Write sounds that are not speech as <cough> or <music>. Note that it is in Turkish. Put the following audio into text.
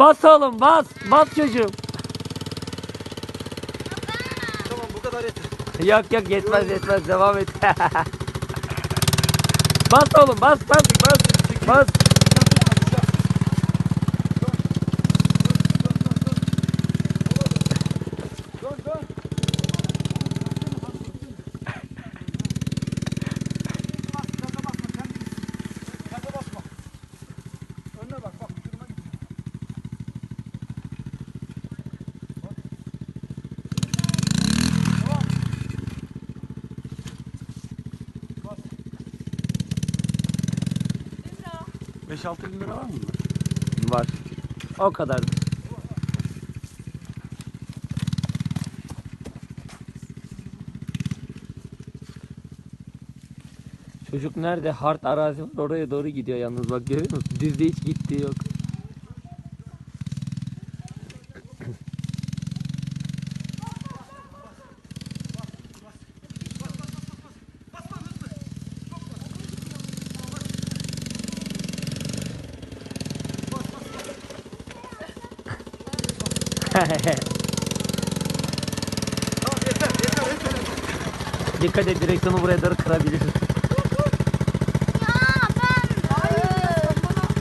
Bas oğlum bas. Bas çocuğum. Tamam bu kadar yeter. Yok yok yetmez yetmez devam et. <laughs> bas oğlum bas bas bas. Bas. 5-6 bin lira var mı? Var. O kadar. Çocuk nerede? Hard arazi var. Oraya doğru gidiyor yalnız bak görüyor musun? Düzde hiç gittiği yok. Dikkat et direksiyonu buraya doğru kırabilir.